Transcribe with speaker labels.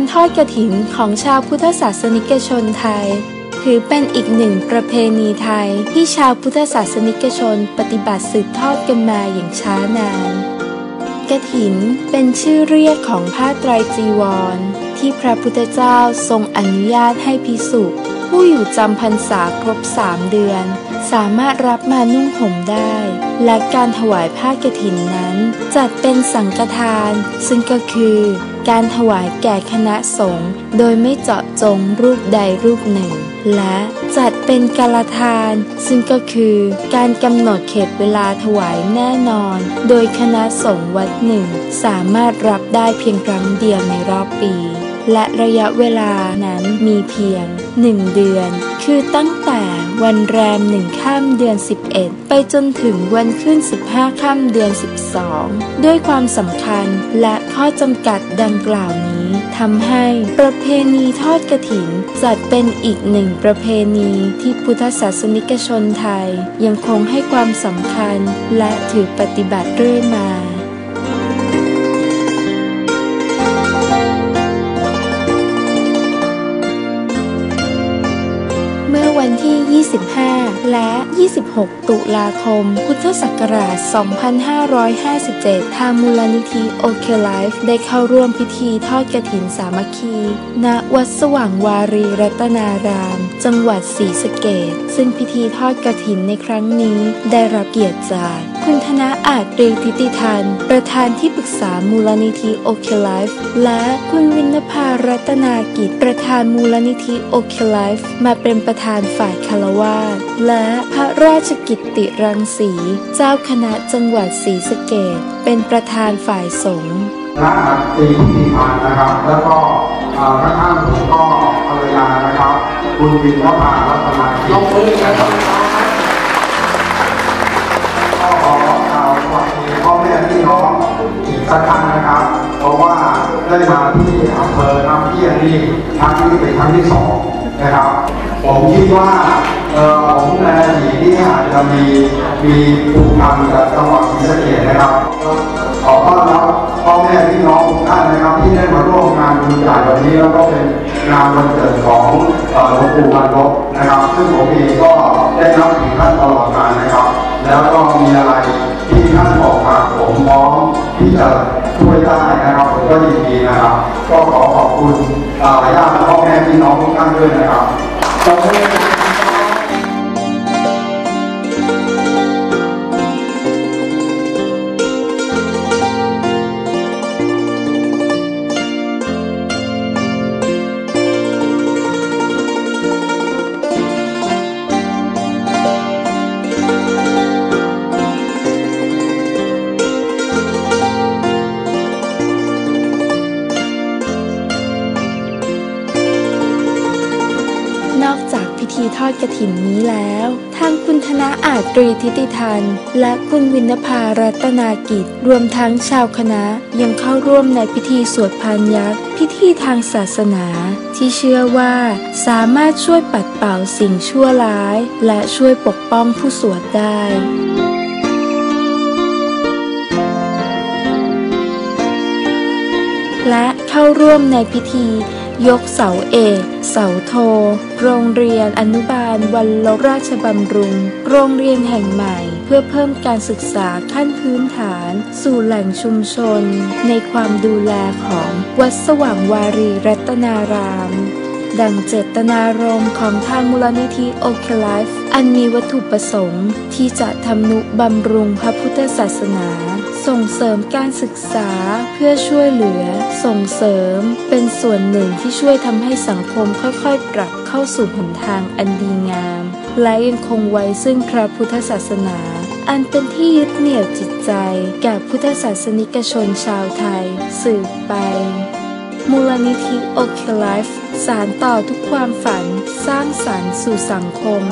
Speaker 1: การทอดกระถินของชาวพุทธศาสนิกชนไทย ถือเป็นอีกหนึ่งประเพณีไทยที่ชาวพุทธศาสนิกชนปฏิบัติสืบทอดกันมาอย่างช้านานกระถินเป็นชื่อเรียกของผ้าไตรจีวร ที่พระพุทธเจ้าทรงอนุญาตให้พิสุ ผู้อยู่จำพรรษาครบสามเดือน สามารถรับมานุ่งห่มได้ และการถวายผ้ากฐินนั้น จัดเป็นสังฆทาน ซึ่งก็คือ การถวายแก่คณะสงฆ์โดยไม่เจาะจงรูปใดรูปหนึ่ง และจัดเป็นกาลทาน ซึ่งก็คือ การกำหนดเขตเวลาถวายแน่นอน โดยคณะสงฆ์วัดหนึ่ง สามารถรับได้เพียงครั้งเดียวในรอบปี และระยะเวลานั้นมีเพียง 1 เดือน คือตั้งแต่วันแรมหนึ่งข้ามเดือน 11 ไปจนถึงวันขึ้น 15 ข้ามเดือน 12 ด้วยความสำคัญและข้อจำกัดดังกล่าวนี้ทำให้ประเพณีทอดกระถิน จัดเป็นอีกหนึ่งประเพณีที่พุทธศาสนิกชนไทย ยังคงให้ความสำคัญและถือปฏิบัติเรื่อยมา 25 และ 26 ตุลาคม พุทธศักราช 2557 ทางมูลนิธิโอเคไลฟ์ได้เข้าร่วมพิธีทอดกระถินสามัคคี ณ วัดสว่างวารีรัตนาราม จังหวัดศรีสะเกดซึ่งพิธีทอดกระถินในครั้งนี้ได้รับเกียรติจาก คุณธนาอาจเรีทิติทัน ประธานที่ปรึกษามูลนิธิโอเคไลฟ์และคุณวินภารัตนากิจ ประธานมูลนิธิโอเคไลฟ์มาเป็นประธานฝ่ายคารวาสและพระราชกิตติรังสี เจ้าคณะจังหวัดศรีสะเกดเป็นประธานฝ่ายสงฆ์
Speaker 2: ณตีพิพันนะครับ แล้วก็ข้างๆผมก็ภรรยานะครับ คุณวินภารัตนากิจยกมือนะครับ สักครั้งนะครับ เพราะว่าได้มาที่อำเภอน้ำเที่ยงนี่ครั้งนี้เป็นครั้งที่สองนะครับ ผมคิดว่าเออผมในอดีตนี่อาจจะมีมีผูกพันกับจังหวัดศรีสะเกษนะครับ ขอต้อนรับพ่อแม่พี่น้องทุกท่านนะครับ ที่ได้มาร่วมงานบุญใหญ่วันนี้แล้วก็เป็นงานวันเกิดของหลวงปู่บรรพนะครับ ซึ่งผมเองก็ได้นับถือท่านตลอดกานะครับ แล้วก็มีอะไรที่ท่านบอก ผมพร้อมที่จะช่วยได้นะครับผมก็ยินดีนะครับ ก็ขอขอบคุณญาติพ่อแม่พี่น้องทุกท่านด้วยนะครับขอบคุณ
Speaker 1: ธีทอดกระถินนี้แล้ว ทางคุณธนาอาจตรีทิติทัน และคุณวินภารัตนากิจ รวมทั้งชาวคณะยังเข้าร่วมในพิธีสวดพานยักษ์ พิธีทางศาสนา ที่เชื่อว่าสามารถช่วยปัดเป่าสิ่งชั่วร้าย และช่วยปกป้องผู้สวดได้และเข้าร่วมในพิธี ยกเสาเอก เสาโท โรงเรียนอนุบาลวันลราชบำรุง โรงเรียนแห่งใหม่ เพื่อเพิ่มการศึกษาขั้นพื้นฐาน สู่แหล่งชุมชน ในความดูแลของวัดสว่างวารีรัตนาราม ดังเจตนารมณ์ของทางมูลนิธิโอเคไลฟ์อันมีวัตถุประสงค์ที่จะทำนุบำรุงพระพุทธศาสนา ส่งเสริมการศึกษาเพื่อช่วยเหลือ ส่งเสริม เป็นส่วนหนึ่งที่ช่วยทำให้สังคมค่อยๆ ปรับเข้าสู่หนทางอันดีงาม และยังคงไว้ซึ่งพระพุทธศาสนา อันเป็นที่ยึดเหนี่ยวจิตใจแก่พุทธศาสนิกชนชาวไทย สืบไป มูลนิธิโอเคไลฟ์สารต่อทุกความฝัน สร้างสรรค์สู่สังคม